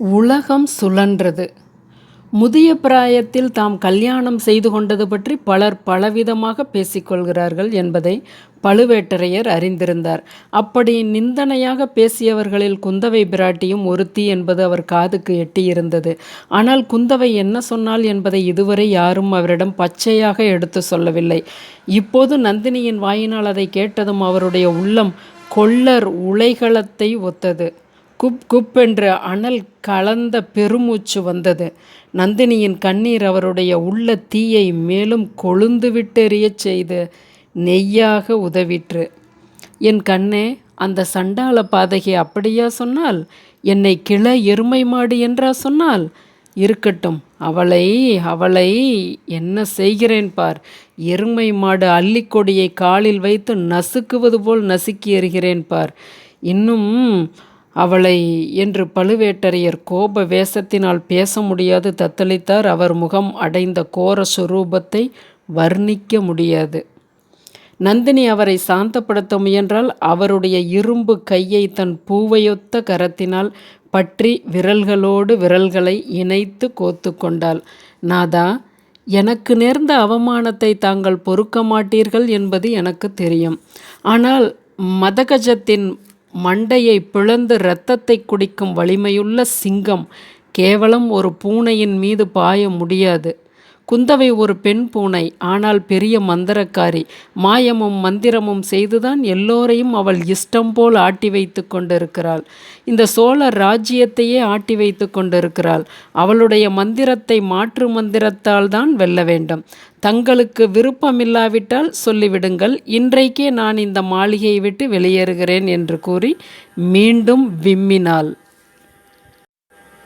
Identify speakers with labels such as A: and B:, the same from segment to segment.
A: உலகம் சுழன்றது. முதிய பிராயத்தில் தாம் கல்யாணம் செய்து கொண்டது பற்றி பலர் பலவிதமாக பேசிக்கொள்கிறார்கள் என்பதை பழுவேட்டரையர் அறிந்திருந்தார். அப்படி நிந்தனையாக பேசியவர்களில் குந்தவை பிராட்டியும் ஒருத்தி என்பது அவர் காதுக்கு எட்டியிருந்தது. ஆனால் குந்தவை என்ன சொன்னாள் என்பதை இதுவரை யாரும் அவரிடம் பச்சையாக எடுத்து சொல்லவில்லை. இப்போது நந்தினியின் வாயினால் அதை கேட்டதும் அவருடைய உள்ளம் கொள்ளர் உலைகளத்தை ஒத்தது. குப் குப் என்று அனல் கலந்த பெருமூச்சு வந்தது. நந்தினியின் கண்ணீர் அவருடைய உள்ள தீயை மேலும் கொழுந்துவிட்டெறியச் செய்து நெய்யாக உதவிற்று. என் கண்ணே அந்த சண்டாள பாதகி அப்படியா சொன்னால்? என்னை கிள எருமை மாடு என்றா சொன்னால்? இருக்கட்டும் அவளை அவளை என்ன செய்கிறேன் பார்? எருமை மாடு அள்ளிக்கொடியை காலில் வைத்து நசுக்குவது போல் நசுக்கி எறிகிறேன் பார். இன்னும் அவளை என்று பழுவேட்டரையர் கோப வேஷத்தினால் பேச முடியாது தத்தளித்தார். அவர் முகம் அடைந்த கோர சுரூபத்தை வர்ணிக்க முடியாது. நந்தினி அவரை சாந்தப்படுத்த முயன்றால் அவருடைய இரும்பு கையை தன் பூவையொத்த கரத்தினால் பற்றி விரல்களோடு விரல்களை இணைத்து கோத்து கொண்டாள். நாதா எனக்கு நேர்ந்த அவமானத்தை தாங்கள் பொறுக்க மாட்டீர்கள் என்பது எனக்கு தெரியும். ஆனால் மதகஜத்தின் மண்டையை பிளந்து இரத்தத்தை குடிக்கும் வலிமையுள்ள சிங்கம். கேவலம் ஒரு பூனையின் மீது பாய முடியாது. குந்தவை ஒரு பெண் பூனை ஆனால் பெரிய மந்திரக்காரி. மாயமும் மந்திரமும் செய்துதான் எல்லோரையும் அவள் இஷ்டம் போல் ஆட்டி வைத்து கொண்டிருக்கிறாள். இந்த சோழ ராஜ்யத்தையே ஆட்டி வைத்து கொண்டிருக்கிறாள். அவளுடைய மந்திரத்தை மாற்று மந்திரத்தால் தான் வெல்ல வேண்டும். தங்களுக்கு விருப்பமில்லாவிட்டால் சொல்லிவிடுங்கள். இன்றைக்கே நான் இந்த மாளிகையை விட்டு வெளியேறுகிறேன் என்று கூறி மீண்டும் விம்மினாள்.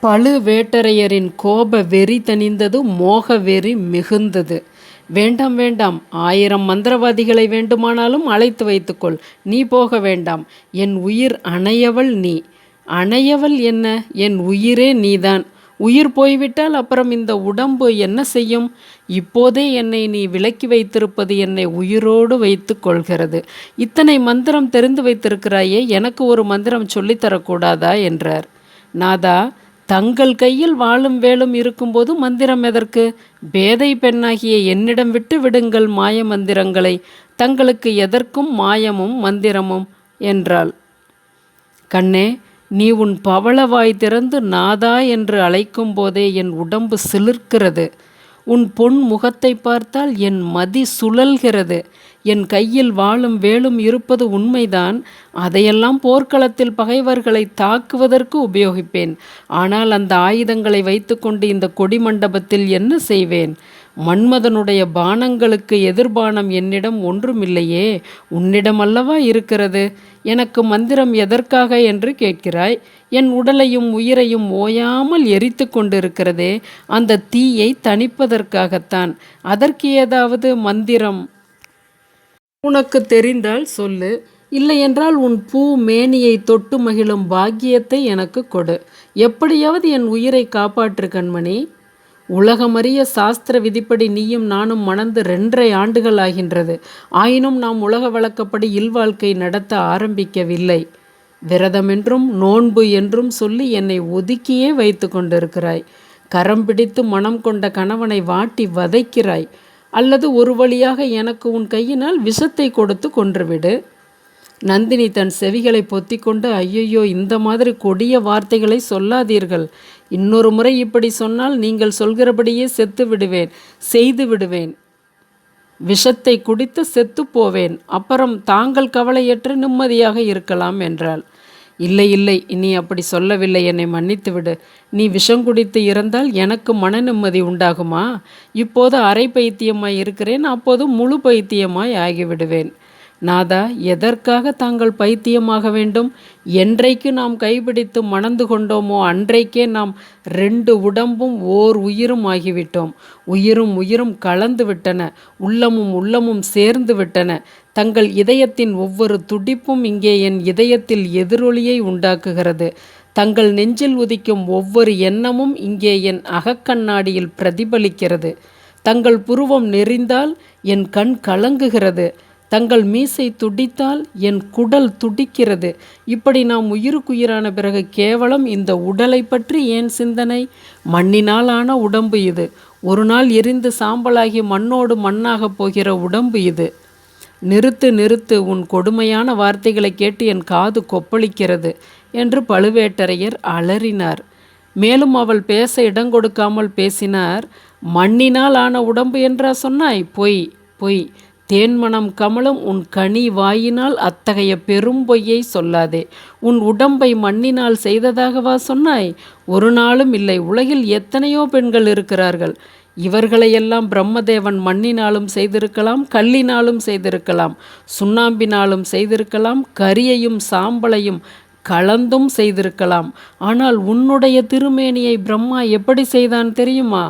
A: பழுவேட்டரையரின் கோப வெறி தணிந்தது மோக வெறி மிகுந்தது. வேண்டாம் வேண்டாம் ஆயிரம் மந்திரவாதிகளை வேண்டுமானாலும் அழைத்து வைத்துக்கொள். நீ போக வேண்டாம். என் உயிர் அணையவள் நீ. அணையவள் என்ன? என் உயிரே நீதான். உயிர் போய்விட்டால் அப்புறம் இந்த உடம்பு என்ன செய்யும்? இப்போதே என்னை நீ விலக்கி வைத்திருப்பது என்னை உயிரோடு வைத்து கொள்கிறது இத்தனை மந்திரம் தெரிந்து வைத்திருக்கிறாயே எனக்கு ஒரு மந்திரம் சொல்லித்தரக்கூடாதா? என்றார். நாதா தங்கள் கையில் வாழும் வேலும் இருக்கும்போது மந்திரம் எதற்கு? பேதை பெண்ணாகிய என்னிடம் விட்டு விடுங்கள் மாய மந்திரங்களை. தங்களுக்கு எதற்கும் மாயமும் மந்திரமும் என்றாள். கண்ணே நீ உன் பவளவாய் திறந்து நாதா என்று அழைக்கும் போதே என் உடம்பு சிலிர்க்கிறது. உன் பொன் முகத்தை பார்த்தால் என் மதி சுழல்கிறது. என் கையில் வாழும் வேலும் இருப்பது உண்மைதான். அதையெல்லாம் போர்க்களத்தில் பகைவர்களை தாக்குவதற்கு உபயோகிப்பேன். ஆனால் அந்த ஆயுதங்களை வைத்துக்கொண்டு இந்த கொடி மண்டபத்தில் என்ன செய்வேன்? மன்மதனுடைய பானங்களுக்கு எதிர்பானம் என்னிடம் ஒன்றுமில்லையே உன்னிடம் அல்லவா இருக்கிறது? எனக்கு மந்திரம் எதற்காக என்று கேட்கிறாய்? என் உடலையும் உயிரையும் ஓயாமல் எரித்து கொண்டிருக்கிறதே அந்த தீயை தணிப்பதற்காகத்தான். அதற்கு ஏதாவது மந்திரம்? உனக்கு தெரிந்தால் சொல்லு. இல்லையென்றால் உன் பூ மேனியை தொட்டு மகிழும் பாக்கியத்தை எனக்கு கொடு. எப்படியாவது என் உயிரை காப்பாற்று கண்மணி. உலகமறிய சாஸ்திர விதிப்படி நீயும் நானும் மணந்து ரெண்டரை ஆண்டுகள் ஆகின்றது. ஆயினும் நாம் உலக வழக்கப்படி இல்வாழ்க்கை நடத்த ஆரம்பிக்கவில்லை. விரதமென்றும் நோன்பு என்றும் சொல்லி என்னை ஒதுக்கியே வைத்து கொண்டிருக்கிறாய். கரம் பிடித்து மனம் கொண்ட கணவனை வாட்டி வதைக்கிறாய். அல்லது ஒரு வழியாக எனக்கு உன் கையினால் விஷத்தை கொடுத்து கொன்றுவிடு. நந்தினி தன் செவிகளை பொத்திக்கொண்டு ஐயையோ இந்த மாதிரி கொடிய வார்த்தைகளை சொல்லாதீர்கள். இன்னொரு முறை இப்படி சொன்னால் நீங்கள் சொல்கிறபடியே செத்து விடுவேன் செய்து விடுவேன். விஷத்தை குடித்து செத்து போவேன். அப்புறம் தாங்கள் கவலையற்று நிம்மதியாக இருக்கலாம் என்றாள். இல்லை இல்லை நீ அப்படி சொல்லவில்லை. என்னை மன்னித்து விடு. நீ விஷம் குடித்து இறந்தால் எனக்கு மன நிம்மதி உண்டாகுமா? இப்போது அரை பைத்தியமாய் இருக்கிறேன் அப்போது முழு பைத்தியமாய் ஆகிவிடுவேன். நாதா எதற்காக தாங்கள் பைத்தியமாக வேண்டும்? என்றைக்கு நாம் கைப்பிடித்து மணந்து கொண்டோமோ அன்றைக்கே நாம் ரெண்டு உடம்பும் ஓர் உயிரும் ஆகிவிட்டோம். உயிரும் உயிரும் கலந்து விட்டன உள்ளமும் உள்ளமும் சேர்ந்து விட்டன. தங்கள் இதயத்தின் ஒவ்வொரு துடிப்பும் இங்கே என் இதயத்தில் எதிரொலியை உண்டாக்குகிறது. தங்கள் நெஞ்சில் உதிக்கும் ஒவ்வொரு எண்ணமும் இங்கே என் அகக்கண்ணாடியில் பிரதிபலிக்கிறது. தங்கள் புருவம் நெறிந்தால் என் கண் கலங்குகிறது. தங்கள் மீசை துடித்தால் என் குடல் துடிக்கிறது. இப்படி நாம் உயிருக்குயிரான பிறகு கேவலம் இந்த உடலை பற்றி ஏன் சிந்தனை? மண்ணினால் ஆன உடம்பு இது. ஒரு நாள் எரிந்து சாம்பலாகி மண்ணோடு மண்ணாகப் போகிற உடம்பு இது. நிறுத்து நிறுத்து உன் கொடுமையான வார்த்தைகளை கேட்டு என் காது கொப்பளிக்கிறது என்று பழுவேட்டரையர் அலறினார். மேலும் அவள் பேச இடம் கொடுக்காமல் பேசினார். மண்ணினால் ஆன உடம்பு என்றா சொன்னாய்? பொய் பொய். தேன்மணம் கமலம் உன் கனி வாயினால் அத்தகைய பெரும் பொய்யை சொல்லாதே. உன் உடம்பை மண்ணினால் செய்ததாகவா சொன்னாய்? ஒரு நாளும் இல்லை உலகில் எத்தனையோ பெண்கள் இருக்கிறார்கள். இவர்களையெல்லாம் பிரம்மதேவன் மண்ணினாலும் செய்திருக்கலாம் கல்லினாலும் செய்திருக்கலாம் சுண்ணாம்பினாலும் செய்திருக்கலாம் கரியையும் சாம்பலையும் கலந்தும் செய்திருக்கலாம். ஆனால் உன்னுடைய திருமேனியை பிரம்மா எப்படி செய்தான் தெரியுமா?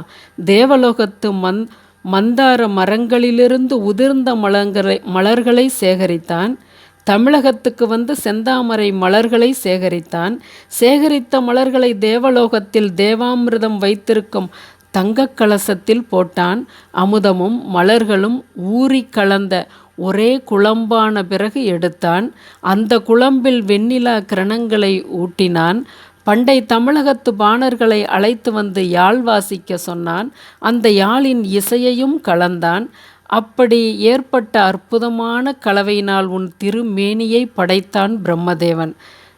A: தேவலோகத்து மந் மந்தார மரங்களிலிருந்து உதிர்ந்த மலங்களை மலர்களை சேகரித்தான். தமிழகத்துக்கு வந்து செந்தாமரை மலர்களை சேகரித்தான். சேகரித்த மலர்களை தேவலோகத்தில் தேவாமிர்தம் வைத்திருக்கும் தங்கக் கலசத்தில் போட்டான். அமுதமும் மலர்களும் ஊறி கலந்த ஒரே குழம்பான பிறகு எடுத்தான். அந்த குழம்பில் வெண்ணிலா கிரணங்களை ஊட்டினான். பண்டை தமிழகத்து பாணர்களை அழைத்து வந்து யாழ் வாசிக்க சொன்னான். அந்த யாழின் இசையையும் கலந்தான். அப்படி ஏற்பட்ட அற்புதமான கலவையினால் உன் திருமேனியை படைத்தான் பிரம்மதேவன்.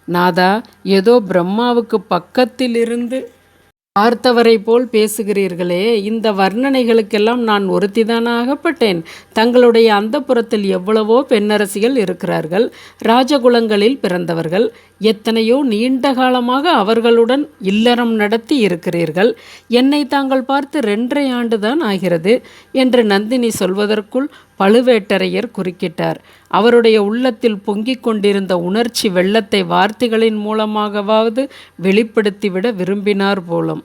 A: நாதா ஏதோ பிரம்மாவுக்கு பக்கத்திலிருந்து பார்த்தவரை போல் பேசுகிறீர்களே இந்த வர்ணனைகளுக்கெல்லாம் நான் ஒருத்திதானாகப்பட்டேன். தங்களுடைய அந்த புறத்தில் எவ்வளவோ பெண்ணரசிகள் இருக்கிறார்கள். ராஜகுலங்களில் பிறந்தவர்கள். எத்தனையோ நீண்ட காலமாக அவர்களுடன் இல்லறம் நடத்தி இருக்கிறீர்கள். என்னை தாங்கள் பார்த்து ரெண்டரை ஆண்டுதான் ஆகிறது என்று நந்தினி சொல்வதற்குள் பழுவேட்டரையர் குறுக்கிட்டார். அவருடைய உள்ளத்தில் பொங்கிக் கொண்டிருந்த உணர்ச்சி வெள்ளத்தை வார்த்தைகளின் மூலமாகவாவது வெளிப்படுத்திவிட விரும்பினார் போலும்.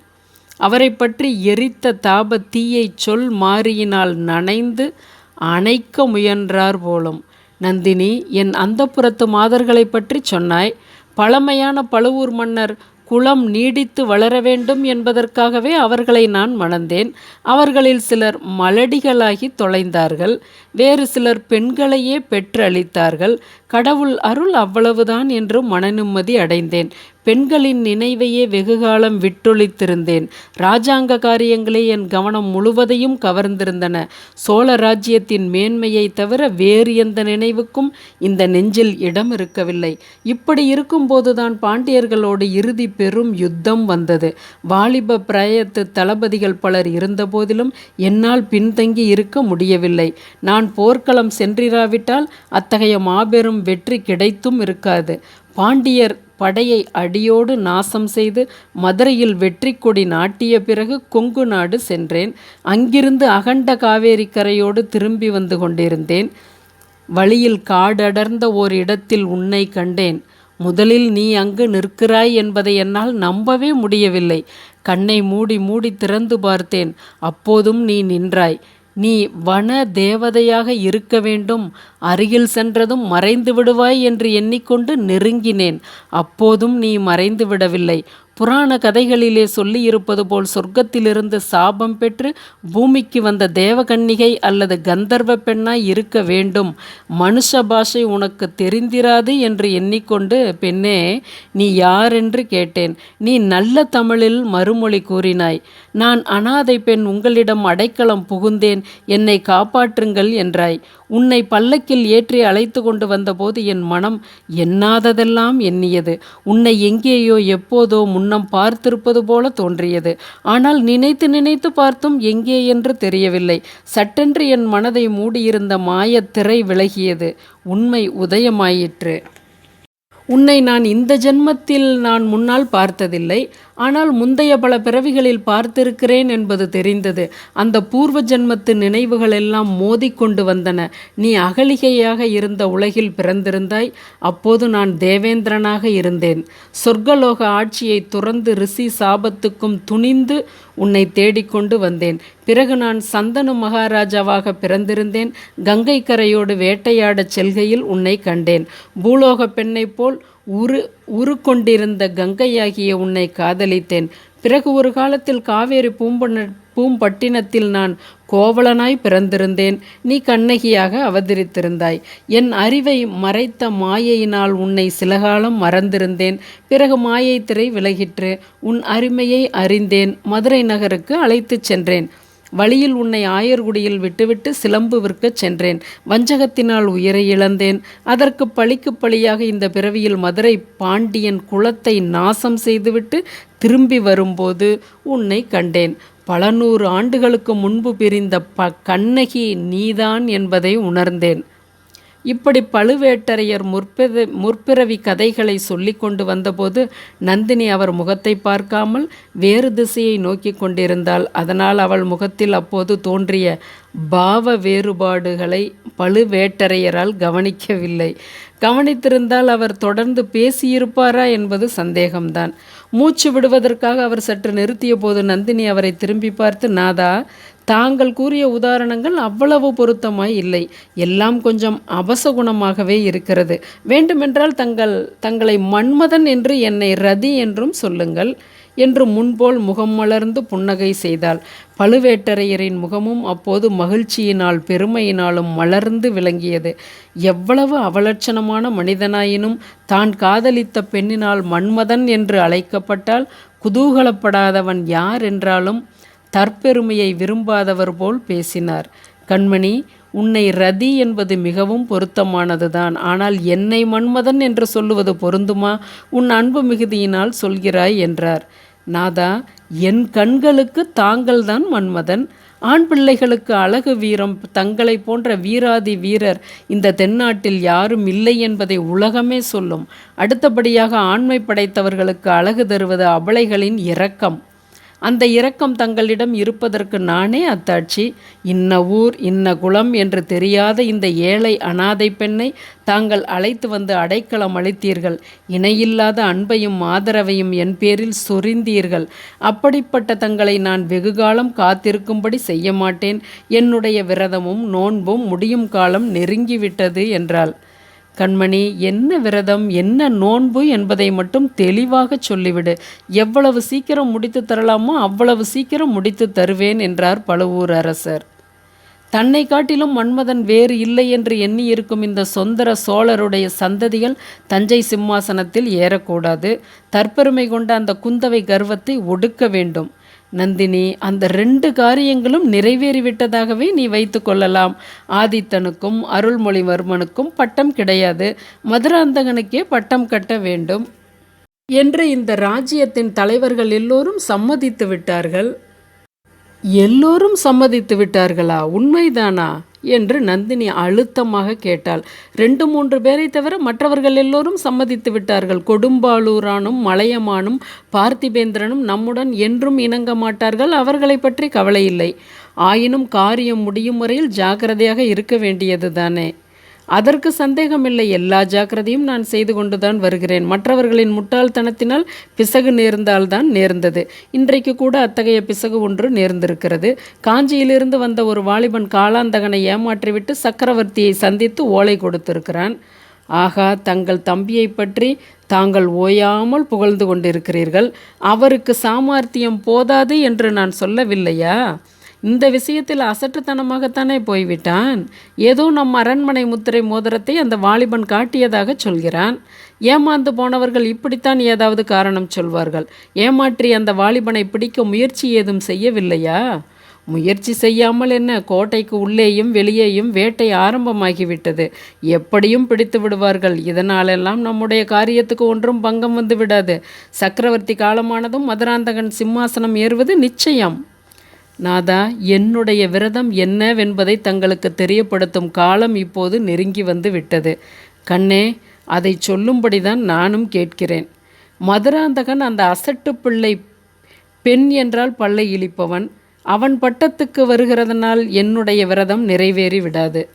A: அவரை பற்றி எரித்த தாப தீயை சொல் மாறியினால் நனைந்து அணைக்க முயன்றார் போலும். நந்தினி என் அந்த புறத்து மாதர்களை பற்றி சொன்னாய். பழமையான பழுவூர் மன்னர் குளம் நீடித்து வளர வேண்டும் என்பதற்காகவே அவர்களை நான் மணந்தேன். அவர்களில் சிலர் மலடிகளாகி தொலைந்தார்கள். வேறு சிலர் பெண்களையே பெற்றளித்தார்கள் கடவுள் அருள் அவ்வளவுதான் என்று மனநிம்மதி அடைந்தேன். பெண்களின் நினைவையே வெகுகாலம் விட்டொழித்திருந்தேன். ராஜாங்க காரியங்களே என் கவனம் முழுவதையும் கவர்ந்திருந்தன. சோழ ராஜ்யத்தின் மேன்மையை தவிர வேறு எந்த நினைவுக்கும் இந்த நெஞ்சில் இடம் இருக்கவில்லை. இப்படி இருக்கும்போதுதான் பாண்டியர்களோடு இறுதி பெரும் யுத்தம் வந்தது. வாலிப பிரயத்து தளபதிகள் பலர் இருந்தபோதிலும் என்னால் பின்தங்கி இருக்க முடியவில்லை. நான் போர்க்களம் சென்றிராவிட்டால் அத்தகைய மாபெரும் வெற்றி கிடைத்தும் இருக்காது. பாண்டியர் படையை அடியோடு நாசம் செய்து மதுரையில் வெற்றி கொடி நாட்டிய பிறகு கொங்கு நாடு சென்றேன். அங்கிருந்து அகண்ட காவேரி கரையோடு திரும்பி வந்து கொண்டிருந்தேன். வழியில் காடடர்ந்த ஓர் இடத்தில் உன்னை கண்டேன். முதலில் நீ அங்கு நிற்கிறாய் என்பதை என்னால் நம்பவே முடியவில்லை. கண்ணை மூடி மூடி திறந்து பார்த்தேன். அப்போதும் நீ நின்றாய். நீ வன தேவதையாக இருக்க வேண்டும். அருகில் சென்றதும் மறைந்து விடுவாய் என்று எண்ணிக்கொண்டு நெருங்கினேன். அப்போதும் நீ மறைந்து விடவில்லை. புராண கதைகளிலே சொல்லியிருப்பது போல் சொர்க்கத்திலிருந்து சாபம் பெற்று பூமிக்கு வந்த தேவகன்னிகை அல்லது கந்தர்வ பெண்ணாய் இருக்க வேண்டும். மனுஷ பாஷை உனக்கு தெரிந்திராது என்று எண்ணிக்கொண்டு பெண்ணே நீ யார் என்று கேட்டேன். நீ நல்ல தமிழில் மறுமொழி கூறினாய். நான் அனாதை பெண் உங்களிடம் அடைக்கலம் புகுந்தேன். என்னை காப்பாற்றுங்கள் என்றாய். உன்னை பல்லக்கில் ஏற்றி அழைத்து கொண்டு வந்தபோது என் மனம் எண்ணாததெல்லாம் எண்ணியது. உன்னை எங்கேயோ எப்போதோ முன்னம் பார்த்திருப்பது போல தோன்றியது. ஆனால் நினைத்து நினைத்து பார்த்தும் எங்கே என்று தெரியவில்லை. சட்டென்று என் மனதை மூடியிருந்த மாயத் திரை விலகியது. உண்மை உதயமாயிற்று. உன்னை நான் இந்த ஜென்மத்தில் நான் முன்னால் பார்த்ததில்லை ஆனால் முந்தைய பல பிறவிகளில் பார்த்திருக்கிறேன் என்பது தெரிந்தது. அந்த பூர்வ ஜென்மத்து நினைவுகள் எல்லாம் மோதிக்கொண்டு வந்தன. நீ அகலிகையாக இருந்த உலகில் பிறந்திருந்தாய் அப்போது நான் தேவேந்திரனாக இருந்தேன். சொர்க்கலோக ஆட்சியை துறந்து ரிஷி சாபத்துக்கும் துணிந்து உன்னை தேடிக்கொண்டு வந்தேன். பிறகு நான் சந்தனு மகாராஜாவாக பிறந்திருந்தேன். கங்கை கரையோடு வேட்டையாடச் செல்கையில் உன்னை கண்டேன். பூலோக பெண்ணைப் போல் உரு உரு கொண்டிருந்த கங்கையாகிய உன்னை காதலித்தேன். பிறகு ஒரு காலத்தில் காவேரி பூம்பன பூம்பட்டினத்தில் நான் கோவலனாய் பிறந்திருந்தேன். நீ கண்ணகியாக அவதரித்திருந்தாய். என் அறிவை மறைத்த மாயையினால் உன்னை சிலகாலம் மறந்திருந்தேன். பிறகு மாயை திரை விலகிற்று உன் அருமையை அறிந்தேன். மதுரை நகருக்கு அழைத்துச் சென்றேன். வழியில் உன்னை ஆயர்குடியில் விட்டுவிட்டு சிலம்பு விற்கச் சென்றேன். வஞ்சகத்தினால் உயிரை இழந்தேன். அதற்கு பழிக்கு பழியாக இந்த பிறவியில் மதுரை பாண்டியன் குலத்தை நாசம் செய்துவிட்டு திரும்பி வரும்போது உன்னை கண்டேன். பல நூறு ஆண்டுகளுக்கு முன்பு பிரிந்த ப கண்ணகி நீதான் என்பதை உணர்ந்தேன். இப்படி பழுவேட்டரையர் முற்பிற முற்பிறவி கதைகளை சொல்லி கொண்டு வந்தபோது நந்தினி அவர் முகத்தை பார்க்காமல் வேறு திசையை நோக்கி கொண்டிருந்தாள். அதனால் அவள் முகத்தில் அப்போது தோன்றிய பாவ வேறுபாடுகளை பழுவேட்டரையரால் கவனிக்கவில்லை. கவனித்திருந்தால் அவர் தொடர்ந்து பேசியிருப்பாரா என்பது சந்தேகம்தான். மூச்சு விடுவதற்காக அவர் சற்று நிறுத்திய போது நந்தினி அவரை திரும்பி பார்த்து நாதா தாங்கள் கூறிய உதாரணங்கள் அவ்வளவு பொருத்தமாய் இல்லை. எல்லாம் கொஞ்சம் அபசகுணமாகவே இருக்கிறது. வேண்டுமென்றால் தங்கள் தங்களை மன்மதன் என்று என்னை ரதி என்றும் சொல்லுங்கள் என்று முன்போல் முகம் மலர்ந்து புன்னகை செய்தாள். பழுவேட்டரையரின் முகமும் அப்போது மகிழ்ச்சியினால் பெருமையினாலும் மலர்ந்து விளங்கியது. எவ்வளவு அவலட்சணமான மனிதனாயினும் தான் காதலித்த பெண்ணினால் மன்மதன் என்று அழைக்கப்பட்டால் குதூகலப்படாதவன் யார் என்றாலும் தற்பெருமையை விரும்பாதவர் போல் பேசினார். கண்மணி உன்னை ரதி என்பது மிகவும் பொருத்தமானதுதான். ஆனால் என்னை மன்மதன் என்று சொல்லுவது பொருந்துமா? உன் அன்பு மிகுதியினால் சொல்கிறாய் என்றார். நாதா என் கண்களுக்கு தாங்கள்தான் மன்மதன். ஆண் பிள்ளைகளுக்கு அழகு வீரம் தங்களை போன்ற வீராதி வீரர் இந்த தென்னாட்டில் யாரும் இல்லை என்பதை உலகமே சொல்லும். அடுத்தபடியாக ஆண்மை படைத்தவர்களுக்கு அழகு தருவது அபலைகளின் இரக்கம். அந்த இரக்கம் தங்களிடம் இருப்பதற்கு நானே அத்தாட்சி. இன்ன ஊர் இன்ன குலம் என்று தெரியாத இந்த ஏழை அனாதை பெண்ணை தாங்கள் அழைத்து வந்து அடைக்கலம் அளித்தீர்கள். இணையில்லாத அன்பையும் ஆதரவையும் என் பேரில் சொரிந்தீர்கள். அப்படிப்பட்ட தங்களை நான் வெகுகாலம் காத்திருக்கும்படி செய்ய மாட்டேன். என்னுடைய விரதமும் நோன்பும் முடியும் காலம் நெருங்கிவிட்டது என்றாள். கண்மணி என்ன விரதம் என்ன நோன்பு என்பதை மட்டும் தெளிவாக சொல்லிவிடு. எவ்வளவு சீக்கிரம் முடித்து தரலாமோ அவ்வளவு சீக்கிரம் முடித்து தருவேன் என்றார் பழுவூர் அரசர். தன்னை காட்டிலும் மன்மதன் வேறு இல்லை என்று எண்ணியிருக்கும் இந்த சொந்தர சோழருடைய சந்ததிகள் தஞ்சை சிம்மாசனத்தில் ஏறக்கூடாது. தற்பெருமை கொண்ட அந்த குந்தவை கர்வத்தை ஒடுக்க வேண்டும். நந்தினி அந்த ரெண்டு காரியங்களும் நிறைவேறிவிட்டதாகவே நீ வைத்து கொள்ளலாம். ஆதித்தனுக்கும் அருள்மொழிவர்மனுக்கும் பட்டம் கிடையாது. மதுராந்தகனுக்கே பட்டம் கட்ட வேண்டும். என்று இந்த ராஜ்யத்தின் தலைவர்கள் எல்லோரும் சம்மதித்து விட்டார்கள். எல்லோரும் சம்மதித்து விட்டார்களா? உண்மைதானா? என்று நந்தினி அழுத்தமாக கேட்டாள். ரெண்டு மூன்று பேரை தவிர மற்றவர்கள் எல்லோரும் சம்மதித்து விட்டார்கள். கொடும்பாளூரானும் மலையமானும் பார்த்திபேந்திரனும் நம்முடன் என்றும் இணங்க மாட்டார்கள். அவர்களை பற்றி கவலை இல்லை. ஆயினும் காரியம் முடியும் வரையில் ஜாக்கிரதையாக இருக்க வேண்டியது தானே அதற்கு சந்தேகமில்லை. எல்லா ஜாக்கிரதையும் நான் செய்து கொண்டுதான் வருகிறேன். மற்றவர்களின் முட்டாள்தனத்தினால் பிசகு நேர்ந்தால்தான் நேர்ந்தது. இன்றைக்கு கூட அத்தகைய பிசகு ஒன்று நேர்ந்திருக்கிறது. காஞ்சியிலிருந்து வந்த ஒரு வாலிபன் காலாந்தகனை ஏமாற்றிவிட்டு சக்கரவர்த்தியை சந்தித்து ஓலை கொடுத்திருக்கிறான். ஆகா தங்கள் தம்பியை பற்றி தாங்கள் ஓயாமல் புகழ்ந்து கொண்டிருக்கிறீர்கள். அவருக்கு சாமர்த்தியம் போதாது என்று நான் சொல்லவில்லையா? இந்த விஷயத்தில் அசட்டுத்தனமாகத்தானே போய்விட்டான்? ஏதோ நம் அரண்மனை முத்திரை மோதிரத்தை அந்த வாலிபன் காட்டியதாக சொல்கிறான். ஏமாந்து போனவர்கள் இப்படித்தான் ஏதாவது காரணம் சொல்வார்கள். ஏமாற்றி அந்த வாலிபனை பிடிக்க முயற்சி ஏதும் செய்யவில்லையா? முயற்சி செய்யாமல் என்ன? கோட்டைக்கு உள்ளேயும் வெளியேயும் வேட்டை ஆரம்பமாகிவிட்டது. எப்படியும் பிடித்து விடுவார்கள். இதனாலெல்லாம் நம்முடைய காரியத்துக்கு ஒன்றும் பங்கம் வந்து விடாது. சக்கரவர்த்தி காலமானதும் மதுராந்தகன் சிம்மாசனம் ஏறுவது நிச்சயம். நாதா என்னுடைய விரதம் என்னவென்பதை தங்களுக்கு தெரியப்படுத்தும் காலம் இப்போது நெருங்கி வந்து விட்டது. கண்ணே அதை சொல்லும்படிதான் நானும் கேட்கிறேன். மதுராந்தகன் அந்த அசட்டு பிள்ளை பெண் என்றால் பல்லை இழிப்பவன். அவன் பட்டத்துக்கு வருகிறதனால் என்னுடைய விரதம் நிறைவேறி விடாது.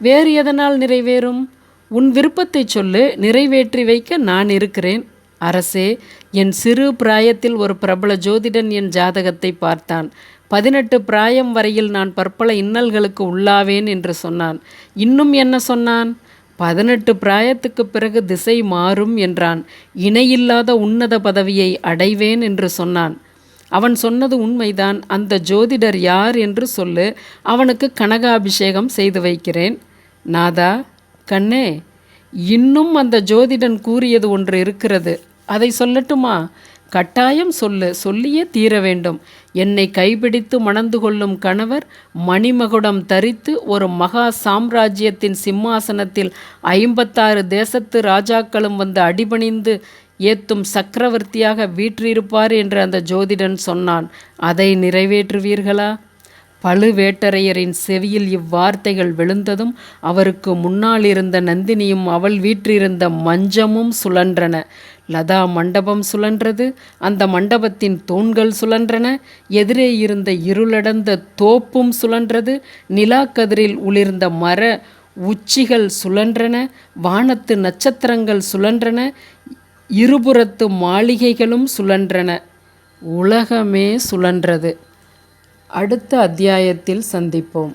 A: வேறு எதனால் நிறைவேறும்? உன் விருப்பத்தை சொல்லு நிறைவேற்றி வைக்க நான் இருக்கிறேன். அரசே என் சிறு பிராயத்தில் ஒரு பிரபல ஜோதிடன் என் ஜாதகத்தை பார்த்தான். பதினெட்டு பிராயம் வரையில் நான் பற்பல இன்னல்களுக்கு உள்ளாவேன் என்று சொன்னான். இன்னும் என்ன சொன்னான்? பதினெட்டு பிராயத்துக்கு பிறகு திசை மாறும் என்றான். இணையில்லாத உன்னத பதவியை அடைவேன் என்று சொன்னான். அவன் சொன்னது உண்மைதான். அந்த ஜோதிடர் யார் என்று சொல்லு. அவனுக்கு கனகாபிஷேகம் செய்து வைக்கிறேன். நாதா கண்ணே இன்னும் அந்த ஜோதிடன் கூறியது ஒன்று இருக்கிறது. அதை சொல்லட்டுமா? கட்டாயம் சொல்லு சொல்லியே தீர வேண்டும். என்னை கைபிடித்து மணந்து கொள்ளும் கணவர் மணிமகுடம் தரித்து ஒரு மகா சாம்ராஜ்யத்தின் சிம்மாசனத்தில் ஐம்பத்தாறு தேசத்து ராஜாக்களும் வந்து அடிபணிந்து ஏத்தும் சக்கரவர்த்தியாக வீற்றிருப்பார் என்று அந்த ஜோதிடன் சொன்னான். அதை நிறைவேற்றுவீர்களா? பழுவேட்டரையரின் செவியில் இவ்வார்த்தைகள் விழுந்ததும் அவருக்கு முன்னால் இருந்த நந்தினியும் அவள் வீற்றிருந்த மஞ்சமும் சுழன்றன. லதா மண்டபம் சுழன்றது. அந்த மண்டபத்தின் தூண்கள் சுழன்றன. எதிரே இருந்த இருளடந்த தோப்பும் சுழன்றது. நிலாக்கதிரில் உளிர்ந்த மர உச்சிகள் சுழன்றன. வானத்து நட்சத்திரங்கள் சுழன்றன. இருபுறத்து மாளிகைகளும் சுழன்றன. உலகமே சுழன்றது. அடுத்த அத்தியாயத்தில் சந்திப்போம்.